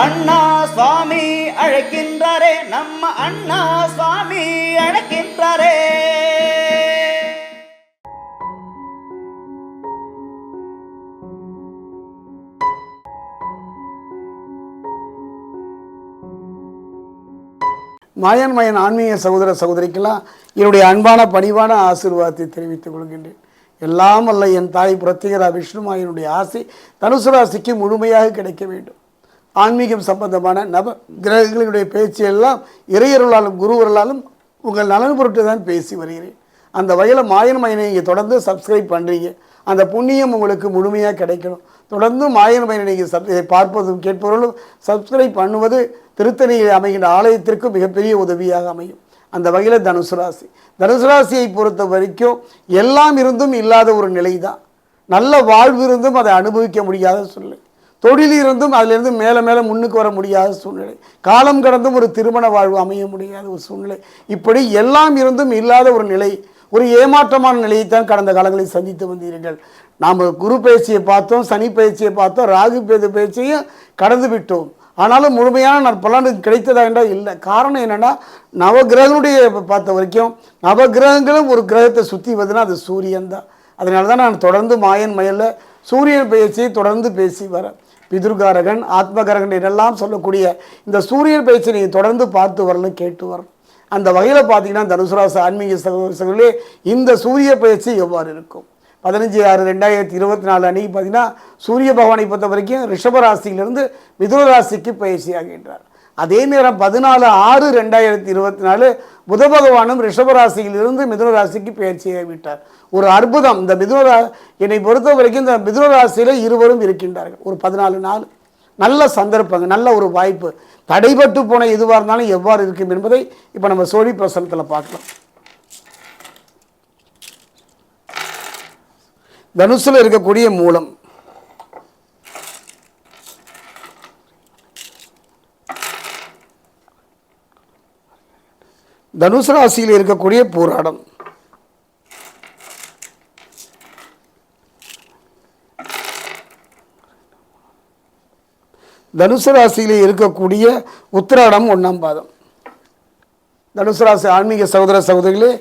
அண்ணா சுவாமி அழைக்கின்றாரே நம்ம அண்ணா சுவாமி அழைக்கின்றாரே. மாயன் மயன் ஆன்மீக சகோதர சகோதரிக்கெல்லாம் என்னுடைய அன்பான பணிவான ஆசீர்வாதத்தை தெரிவித்துக் கொள்கின்றேன். எல்லாம் அல்ல என் தாய் பிரத்யேகரா விஷ்ணுமாயனுடைய ஆசை தனுசு ராசிக்கு முழுமையாக கிடைக்க வேண்டும். ஆன்மீகம் சம்பந்தமான நவ கிரகங்களினுடைய பேச்சு எல்லாம் இறையர்களாலும் குருவர்களாலும் உங்கள் நலன் பொருட்டு தான் பேசி வருகிறேன். அந்த வகையில் மாயன் மயனை நீங்கள் தொடர்ந்து சப்ஸ்கிரைப் பண்ணுறீங்க அந்த புண்ணியம் உங்களுக்கு முழுமையாக கிடைக்கணும். தொடர்ந்து மாயன் மயனை நீங்கள் சப் இதை பார்ப்பதும் கேட்பவர்களும் சப்ஸ்கிரைப் பண்ணுவது திருத்தணியில் அமைகின்ற ஆலயத்திற்கு மிகப்பெரிய உதவியாக அமையும். அந்த வகையில் தனுசு ராசி. தனுசு ராசியை பொறுத்த வரைக்கும் எல்லாம் இருந்தும் இல்லாத ஒரு நிலை தான் நல்ல வாழ்வு இருந்தும் அதை அனுபவிக்க முடியாத சூழ்நிலை தொழில் இருந்தும் அதிலிருந்து மேலே மேலே முன்னுக்கு வர முடியாத சூழ்நிலை. காலம் கடந்தும் ஒரு திருமண வாழ்வு அமைய முடியாத ஒரு சூழ்நிலை. இப்படி எல்லாம் இருந்தும் இல்லாத ஒரு நிலை ஒரு ஏமாற்றமான நிலையைத்தான் கடந்த காலங்களில் சந்தித்து வந்தீர்கள். நாம் குரு பயிற்சியை பார்த்தோம் சனி பயிற்சியை பார்த்தோம் ராகு பேத பயிற்சியும் கடந்து விட்டோம். ஆனாலும் முழுமையான நற்பலன் கிடைத்ததா என்றால் இல்லை. காரணம் என்னென்னா நவகிரகனுடைய பார்த்த வரைக்கும் நவகிரகங்களும் ஒரு கிரகத்தை சுற்றி வருதுன்னா அது சூரியன் தான். அதனால தான் நான் தொடர்ந்து மாயன் மயலில் சூரியன் பயிற்சியை தொடர்ந்து பேசி வரேன். பிதுர்காரகன் ஆத்மகரகன் இதெல்லாம் சொல்லக்கூடிய இந்த சூரியன் பயிற்சி நீங்கள் தொடர்ந்து பார்த்து வரணும் கேட்டு வரணும். அந்த வகையில் பார்த்தீங்கன்னா தனுசுராச ஆன்மீக சகோதரர்களே இந்த சூரிய பயிற்சி எவ்வாறு இருக்கும்? பதினஞ்சு ஆறு ரெண்டாயிரத்தி இருபத்தி நாலு அன்னைக்கு பார்த்தீங்கன்னா சூரிய பகவானை பொறுத்த வரைக்கும் ரிஷபராசியிலிருந்து மிதுன ராசிக்கு பயிற்சி ஆகின்றார் அதே நேரம் பதினாலு ஆறு ரெண்டாயிரத்தி இருபத்தி நாலு புத பகவானும் ரிஷபராசியிலிருந்து மிதுன ராசிக்கு விட்டார். ஒரு அற்புதம். இந்த மிதுன ரா என்னை பொறுத்த வரைக்கும் இந்த மிதுன ராசியில் இருவரும் இருக்கின்றார்கள். ஒரு பதினாலு நாள். நல்ல சந்தர்ப்பங்க நல்ல ஒரு வாய்ப்பு. தடைபட்டு போன எதுவாக இருந்தாலும் எவ்வாறு இருக்கும் என்பதை இப்போ நம்ம சோழி பிரசனத்தில் பார்க்கலாம். தனுசில் இருக்கக்கூடிய மூலம். தனுசு ராசியில் இருக்கக்கூடிய போராடம். தனுசு ராசியில் இருக்கக்கூடிய உத்திராடம் ஒன்றாம் பாதம். தனுசு ராசி ஆன்மீக சகோதர சகோதரிகளே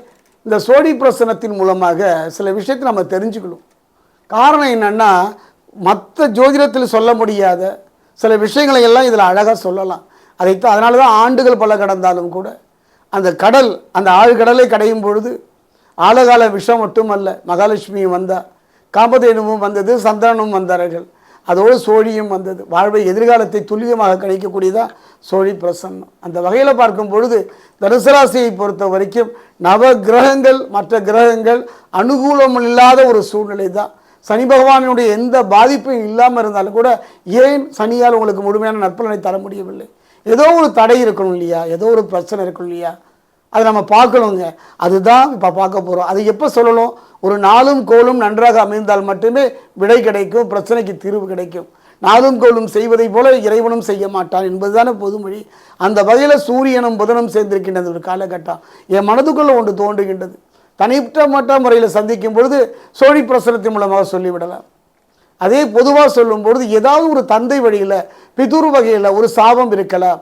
இந்த சோடி பிரசனத்தின் மூலமாக சில விஷயத்தை நம்ம தெரிஞ்சுக்கணும். காரணம் என்னென்னா மற்ற ஜோதிடத்தில் சொல்ல முடியாத சில விஷயங்களை எல்லாம் இதில் அழகாக சொல்லலாம். அதைத்தான் அதனால தான் ஆண்டுகள் பல கடந்தாலும் கூட அந்த கடல் அந்த ஆழ்கடலை கடையும் பொழுது ஆழகால விஷம் மட்டுமல்ல மகாலட்சுமியும் வந்தா காமதேனுவும் வந்தது சந்தானமும் வந்தார்கள். அதோடு சோழியும் வந்தது. வாழ்வை எதிர்காலத்தை துல்லியமாக கணிக்கக்கூடியதா சோழி பிரசன்னம். அந்த வகையில் பார்க்கும் பொழுது தனுசராசியை பொறுத்த வரைக்கும் நவ கிரகங்கள் மற்ற கிரகங்கள் அனுகூலம் இல்லாத ஒரு சூழ்நிலை தான் சனி பகவானுடைய எந்த பாதிப்பும் இல்லாமல் இருந்தாலும் கூட ஏன் சனியால் உங்களுக்கு முழுமையான நற்பலனை தர முடியவில்லை? ஏதோ ஒரு தடை இருக்கணும் இல்லையா? ஏதோ ஒரு பிரச்சனை இருக்கணும் இல்லையா? அதை நம்ம பார்க்கணுங்க. அதுதான் இப்போ பார்க்க போகிறோம் அது எப்போ சொல்லணும்? ஒரு நாளும் கோலும் நன்றாக அமைந்தால் மட்டுமே விடை கிடைக்கும் பிரச்சனைக்கு தீர்வு கிடைக்கும். நாளும் கோலும் செய்வதைப் போல இறைவனும் செய்ய மாட்டான் என்பதுதானே பொதுமொழி. அந்த வகையில் சூரியனும் புதனும் சேர்ந்திருக்கின்றது ஒரு காலகட்டம். என் மனதுக்குள்ளே ஒன்று தோன்றுகின்றது. தனிப்பட்ட முறையில் சந்திக்கும் பொழுது சோழி பிரசனத்தின் மூலமாக சொல்லிவிடலாம். அதே பொதுவாக சொல்லும் பொழுது ஏதாவது ஒரு தந்தை வழியில் பிதுரு வகையில் ஒரு சாபம் இருக்கலாம்.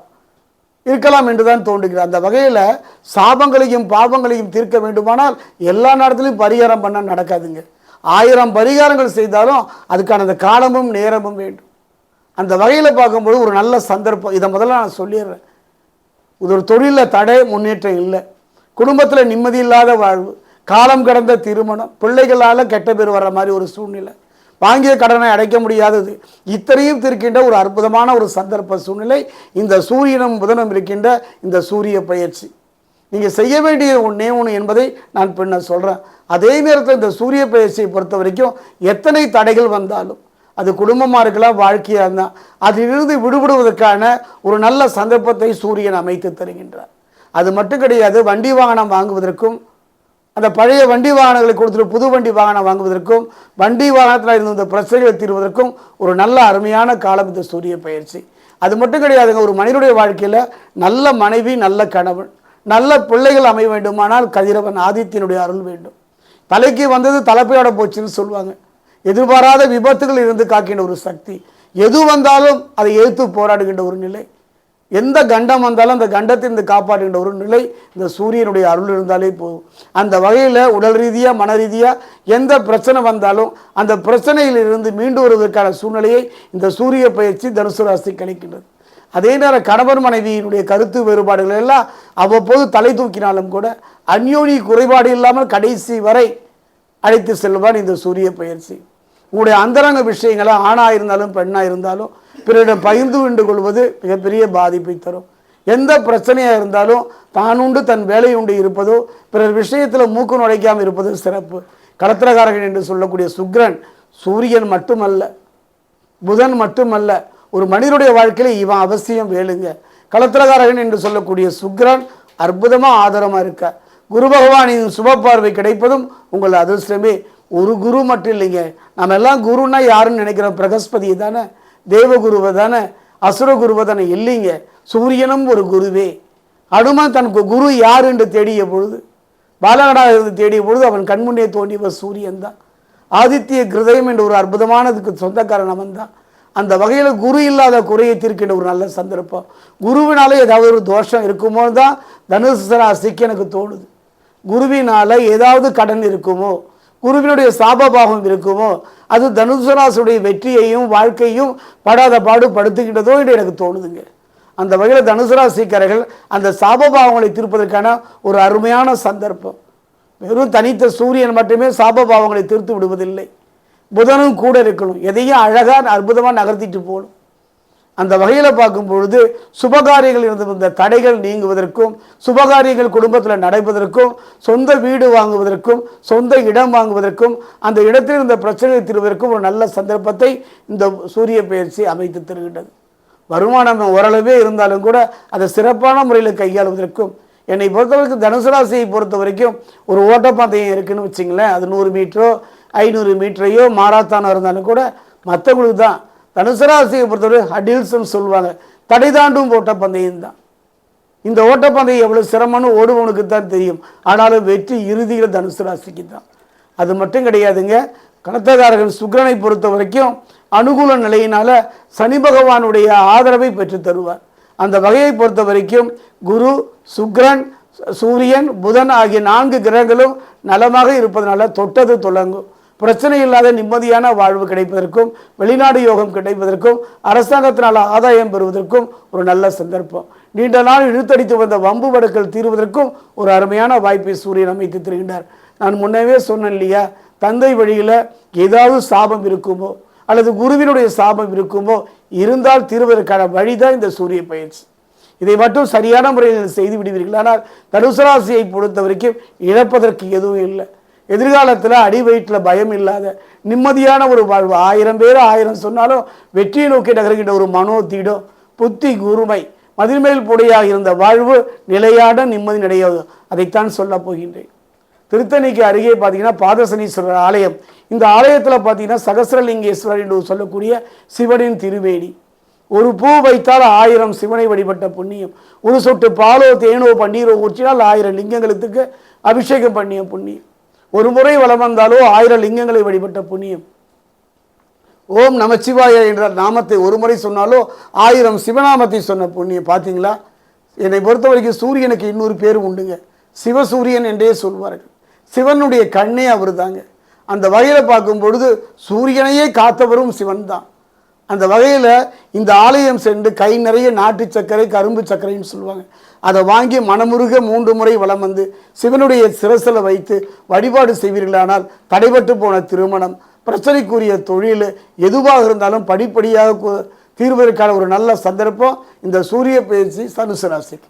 இருக்கலாம் என்று தான் தோன்றுகிறது. அந்த வகையில் சாபங்களையும் பாபங்களையும் தீர்க்க வேண்டுமானால் எல்லா நேரத்துலையும் பரிகாரம் பண்ண நடக்காதுங்க. ஆயிரம் பரிகாரங்கள் செய்தாலும் அதுக்கான அந்த காலமும் நேரமும் வேண்டும். அந்த வகையில் பார்க்கும்போது ஒரு நல்ல சந்தர்ப்பம். இதை முதல்ல நான் சொல்லிடுறேன். இது ஒரு தொழிலில் தடை முன்னேற்றம் இல்லை. குடும்பத்தில் நிம்மதி இல்லாத வாழ்வு காலம் கடந்த திருமணம் பிள்ளைகளால் கெட்ட பேர் வர்ற மாதிரி ஒரு சூழ்நிலை. வாங்கிய கடனை அடைக்க முடியாதது. இத்தனையும் திருக்கின்ற ஒரு அற்புதமான ஒரு சந்தர்ப்ப சூழ்நிலை. இந்த சூரியனும் புதனும் இருக்கின்ற இந்த சூரிய பயிற்சி. நீங்கள் செய்ய வேண்டிய ஒன்றே ஒன்று என்பதை நான் பின்ன சொல்கிறேன் அதே நேரத்தில் இந்த சூரிய பயிற்சியை பொறுத்த வரைக்கும் எத்தனை தடைகள் வந்தாலும் அது குடும்பமாக இருக்கலாம் வாழ்க்கையாக இருந்தால் அதிலிருந்து விடுபடுவதற்கான ஒரு நல்ல சந்தர்ப்பத்தை சூரியன் அமைத்து தருகின்றார். அது மட்டும் கிடையாது வண்டி வாகனம் வாங்குவதற்கும் அந்த பழைய வண்டி வாகனங்களை கொடுத்துட்டு புது வண்டி வாகனம் வாங்குவதற்கும் வண்டி வாகனத்தில் இருந்த இந்த பிரச்சனைகளை தீர்வதற்கும் ஒரு நல்ல அருமையான காலம் இந்த சூரிய பயிற்சி. அது மட்டும் கிடையாதுங்க ஒரு மனிதனுடைய வாழ்க்கையில் நல்ல மனைவி நல்ல கணவன் நல்ல பிள்ளைகள் அமைய வேண்டுமானால் கதிரவன் ஆதித்தியனுடைய அருள் வேண்டும். தலைக்கு வந்தது தலைப்பையோட போச்சுன்னு சொல்லுவாங்க. எதிர்பாராத விபத்துகள் இருந்து காக்கின்ற ஒரு சக்தி. எது வந்தாலும் அதை எதிர்த்து போராடுகின்ற ஒரு நிலை. எந்த கண்டம் வந்தாலும் அந்த கண்டத்திலிருந்து காப்பாற்றுகின்ற ஒரு நிலை இந்த சூரியனுடைய அருள் இருந்தாலே போதும். அந்த வகையில் உடல் ரீதியாக மன ரீதியாக எந்த பிரச்சனை வந்தாலும் அந்த பிரச்சனையிலிருந்து மீண்டு வருவதற்கான சூழ்நிலையை இந்த சூரிய பயிற்சி தனுசு ராசி கணிக்கின்றது. அதே நேரம் கணவன் மனைவியினுடைய கருத்து வேறுபாடுகள் எல்லாம் அவ்வப்போது தலை தூக்கினாலும் கூட அந்யோனி குறைபாடு இல்லாமல் கடைசி வரை அழைத்து செல்வான் இந்த சூரிய பயிற்சி. உங்களுடைய அந்தரங்க விஷயங்களை ஆணாக இருந்தாலும் பெண்ணாக இருந்தாலும் பிறரிடம் பகிர்ந்து கொண்டு கொள்வது மிகப்பெரிய பாதிப்பை தரும். எந்த பிரச்சனையாக இருந்தாலும் தான் உண்டு தன் வேலை உண்டு இருப்பதோ பிறர் விஷயத்தில் மூக்கு நுழைக்காமல் இருப்பது சிறப்பு. களத்திரகாரகன் என்று சொல்லக்கூடிய சுக்ரன் சூரியன் மட்டுமல்ல புதன் மட்டுமல்ல ஒரு மனிதனுடைய வாழ்க்கையில் இவன் அவசியம் வேலுங்க. களத்திரகாரகன் என்று சொல்லக்கூடிய சுக்ரன் அற்புதமாக ஆதாரமாக இருக்க. குரு பகவானின் சுப பார்வை கிடைப்பதும் உங்கள் அதிர்ஷ்டமே. ஒரு குரு மட்டும் இல்லைங்க. நம்ம எல்லாம் குருன்னா யாருன்னு நினைக்கிறோம்? பிரகஸ்பதி தானே தேவகுருவை தானே அசுர குருவை தானே. இல்லைங்க. சூரியனும் ஒரு குருவே. அனுமன் தனக்கு குரு யார் என்று தேடிய பொழுது பாலகனாக இருந்து தேடிய பொழுது அவன் கண்முன்னே தோண்டியவர் சூரியன் தான். ஆதித்ய கிருதயம் என்ற ஒரு அற்புதமானதுக்கு சொந்தக்காரன் அவன் தான். அந்த வகையில் குரு இல்லாத குறையை தீர்க்கின்ற ஒரு நல்ல சந்தர்ப்பம். குருவினாலே ஏதாவது ஒரு தோஷம் இருக்குமோ தான் தனுசு ராசிக்கு எனக்கு தோணுது. குருவினால் ஏதாவது கடன் இருக்குமோ குருவினுடைய சாபபாகம் இருக்குமோ அது தனுசு வெற்றியையும் வாழ்க்கையும் படாத பாடு படுத்துக்கிட்டதோ என்று எனக்கு தோணுதுங்க. அந்த வகையில் தனுசுராசிக்காரர்கள் அந்த சாபபாவங்களை தீர்ப்பதற்கான ஒரு அருமையான சந்தர்ப்பம். வெறும் தனித்த சூரியன் மட்டுமே சாபபாவங்களை தீர்த்து விடுவதில்லை. புதனும் கூட இருக்கணும். எதையும் அழகாக அற்புதமாக நகர்த்திட்டு போகணும். அந்த வகையில் பார்க்கும் பொழுது சுபகாரியங்கள் இருந்து வந்த தடைகள் நீங்குவதற்கும் சுபகாரியங்கள் குடும்பத்தில் நடைபெறுவதற்கும் சொந்த வீடு வாங்குவதற்கும் சொந்த இடம் வாங்குவதற்கும் அந்த இடத்தில் இருந்த பிரச்சனையை தீர்வதற்கும் ஒரு நல்ல சந்தர்ப்பத்தை இந்த சூரிய பயிற்சி அமைத்து தருகின்றது. வருமானம் ஓரளவே இருந்தாலும் கூட அதை சிறப்பான முறையில் கையாளுவதற்கும் என்னை பொறுத்தவரைக்கும் தனுசு ராசியை பொறுத்த வரைக்கும் ஒரு ஓட்டப்பந்தயம் இருக்குதுன்னு வச்சிங்களேன். அது நூறு மீட்டரோ ஐநூறு மீட்டரையோ மாராத்தானோ இருந்தாலும் கூட மற்றவங்களுக்கு தான் தனுசு ராசியை பொறுத்தவரை ஹடில்ஸ்ன்னு சொல்லுவாங்க. தடை தாண்டும் ஓட்டப்பந்தயம் தான். இந்த ஓட்டப்பந்தயம் எவ்வளோ சிரமம்னு ஓடுபவனுக்கு தான் தெரியும். ஆனாலும் வெற்றி இறுதியில் தனுசு ராசிக்கு தான். அது மட்டும் கிடையாதுங்க. கணத்தகாரகன் சுக்கிரனை பொறுத்த வரைக்கும் அனுகூல நிலையினால் சனி பகவானுடைய ஆதரவை பெற்று தருவார். அந்த வகையை பொறுத்த வரைக்கும் குரு சுக்ரன் சூரியன் புதன் ஆகிய நான்கு கிரகங்களும் நலமாக இருப்பதனால தொட்டது தொடங்கும் பிரச்சனை இல்லாத நிம்மதியான வாழ்வு கிடைப்பதற்கும் வெளிநாடு யோகம் கிடைப்பதற்கும் அரசாங்கத்தினால் ஆதாயம் பெறுவதற்கும் ஒரு நல்ல சந்தர்ப்பம். நீண்ட நாள் இழுத்தடித்து வந்த வம்பு வடுக்கள் தீர்வதற்கும் ஒரு அருமையான வாய்ப்பை சூரியன் அமைத்து தருகின்றார். நான் முன்னவே சொன்னேன் இல்லையா தந்தை வழியில் ஏதாவது சாபம் இருக்குமோ அல்லது குருவினுடைய சாபம் இருக்குமோ இருந்தால் தீர்வதற்கான வழிதான் இந்த சூரிய பயிற்சி. இதை மட்டும் சரியான முறையில் செய்து விடுவீர்கள். ஆனால் தனுசு ராசியை பொறுத்த வரைக்கும் இழப்பதற்கு எதுவும் இல்லை. எதிர்காலத்தில் அடி வயிற்றில் பயம் இல்லாத நிம்மதியான ஒரு வாழ்வு. ஆயிரம் பேர் ஆயிரம் சொன்னாலும் வெற்றியை நோக்கி நகர்கின்ற ஒரு மனோ தீடம் புத்தி குருமை மதிர்மேல் புடையாக இருந்த வாழ்வு நிலையான நிம்மதி நிலையாது அதைத்தான் சொல்லப் போகின்றேன். திருத்தணிக்கு அருகே பார்த்தீங்கன்னா பாதசனீஸ்வரர் ஆலயம். இந்த ஆலயத்தில் பார்த்தீங்கன்னா சகசரலிங்கேஸ்வரர் என்று சொல்லக்கூடிய சிவனின் திருவேணி. ஒரு பூ வைத்தால் ஆயிரம் சிவனை வழிபட்ட புண்ணியம். ஒரு சொட்டு பாலோ தேனோ பன்னீரோ ஊற்றினால் ஆயிரம் லிங்கங்களுக்கு அபிஷேகம் பண்ணிய புண்ணியம். ஒரு முறை வளம் வந்தாலோ ஆயிரம் லிங்கங்களை வழிபட்ட புண்ணியம். ஓம் நமச்சிவாய என்ற நாமத்தை ஒரு முறை சொன்னாலோ ஆயிரம் சிவநாமத்தை சொன்ன புண்ணியம். பார்த்தீங்களா என்னை பொறுத்த வரைக்கும் சூரியனுக்கு இன்னொரு பேர் உண்டுங்க. சிவசூரியன் என்றே சொல்வார்கள். சிவனுடைய கண்ணே அவர் தாங்க அந்த வகையில் பார்க்கும் பொழுது சூரியனையே காத்தவரும் சிவன் தான் அந்த வகையில் இந்த ஆலயம் சென்று கை நிறைய நாட்டு சர்க்கரை கரும்பு சர்க்கரைன்னு சொல்லுவாங்க. அதை வாங்கி மனமுருக மூன்று முறை வளம் வந்து சிவனுடைய சிரசில் வைத்து வழிபாடு செய்வீர்களானால் தடைபட்டு போன திருமணம் பிரச்சனைக்குரிய தொழில் எதுவாக இருந்தாலும் படிப்படியாக தீர்வதற்கான ஒரு நல்ல சந்தர்ப்பம். இந்த சூரிய பயிற்சி தனுசு ராசிக்கு.